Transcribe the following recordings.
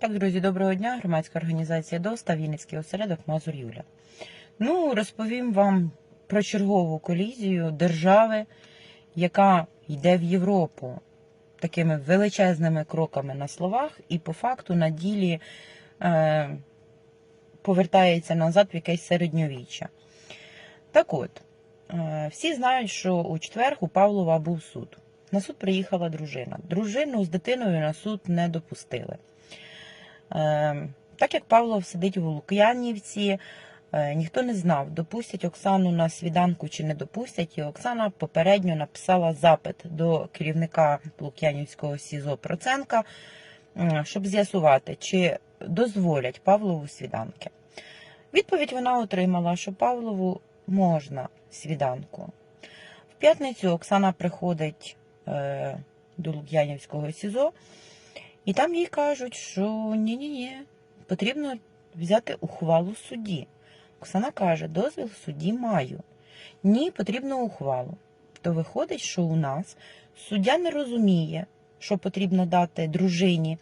Так, друзі, доброго дня. Громадська організація ДОСТА, Вінницький осередок Мазур Юля. Ну, розповім вам про чергову колізію держави, яка йде в Європу такими величезними кроками на словах, і по факту на ділі е, повертається назад в якесь середньовіччя. Так от, е, всі знають, що у четвер у Павлова був суд. На суд приїхала дружина. Дружину з дитиною на суд не допустили. Е, Так як Павлов сидить у Лук'янівці, е, ніхто не знав, допустять Оксану на свіданку чи не допустять. І Оксана попередньо написала запит до керівника Лук'янівського СІЗО Проценка, щоб з'ясувати, чи дозволять Павлову свіданки. Відповідь вона отримала, що Павлову можна свіданку. В п'ятницю Оксана приходить е, до Лук'янівського СІЗО. І там їй кажуть, що ні-ні-ні, потрібно взяти ухвалу судді. Оксана каже, дозвіл судді маю. Ні, потрібно ухвалу. То виходить, що у нас суддя не розуміє, що потрібно дати дружині,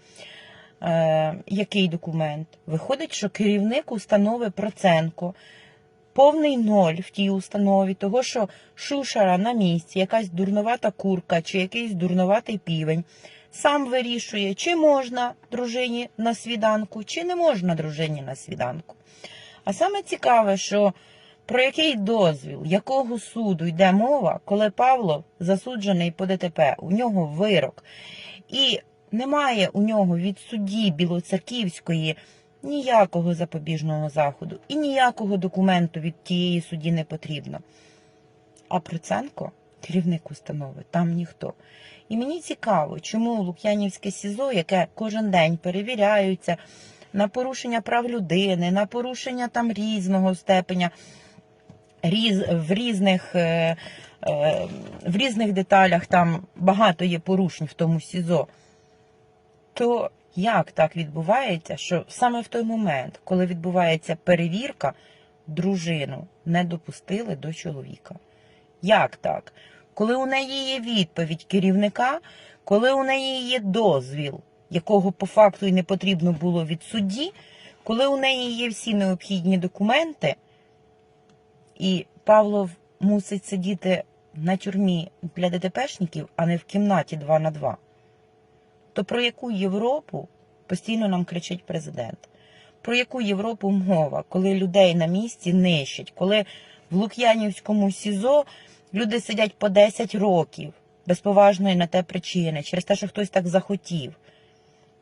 е, який документ. Виходить, що керівник установи Проценко повний ноль в тій установі, того, що шушара на місці, якась дурновата курка чи якийсь дурноватий півень сам вирішує, чи можна дружині на свіданку, чи не можна дружині на свіданку. А саме цікаве, що про який дозвіл, якого суду йде мова, коли Павло засуджений по ДТП, у нього вирок, і немає у нього від судді Білоцерківської ніякого запобіжного заходу і ніякого документу від тієї судді не потрібно. А Проценко, керівник установи, там ніхто. І мені цікаво, чому Лук'янівське СІЗО, яке кожен день перевіряються на порушення прав людини, на порушення там різного степеня, різ, в різних. Е, е, в різних деталях там багато є порушень в тому СІЗО, то як так відбувається, що саме в той момент, коли відбувається перевірка, дружину не допустили до чоловіка? Як так? Коли у неї є відповідь керівника, коли у неї є дозвіл, якого по факту і не потрібно було від судді, коли у неї є всі необхідні документи, і Павлов мусить сидіти на тюрмі для ДТПшників, а не в кімнаті 2 на 2, то про яку Європу постійно нам кричить президент? Про яку Європу мова, коли людей на місці нищать, коли в Лук'янівському СІЗО люди сидять по 10 років без поважної на те причини, через те, що хтось так захотів.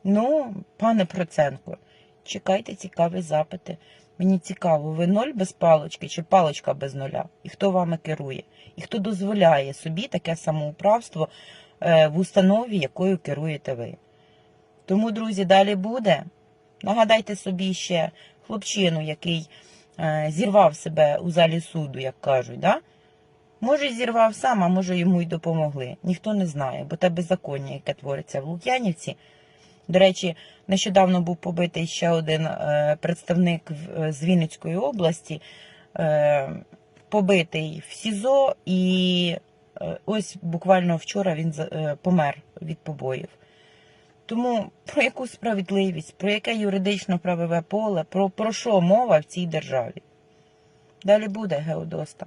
Ну, пане Проценко, чекайте цікаві запити. Мені цікаво, ви ноль без палочки чи палочка без нуля? І хто вами керує? І хто дозволяє собі таке самоуправство в установі, якою керуєте ви? Тому, друзі, далі буде. Нагадайте собі ще хлопчину, який е, зірвав себе у залі суду, як кажуть. Да? Може, зірвав сам, а може йому й допомогли. Ніхто не знає, бо те беззаконня, яке твориться в Лук'янівці. До речі, нещодавно був побитий ще один е, представник е, з Вінницької області, е, побитий в СІЗО, і е, ось буквально вчора він е, помер від побоїв. Тому про яку справедливість, про яке юридично правове поле, про, про що мова в цій державі? Далі буде Геодоста.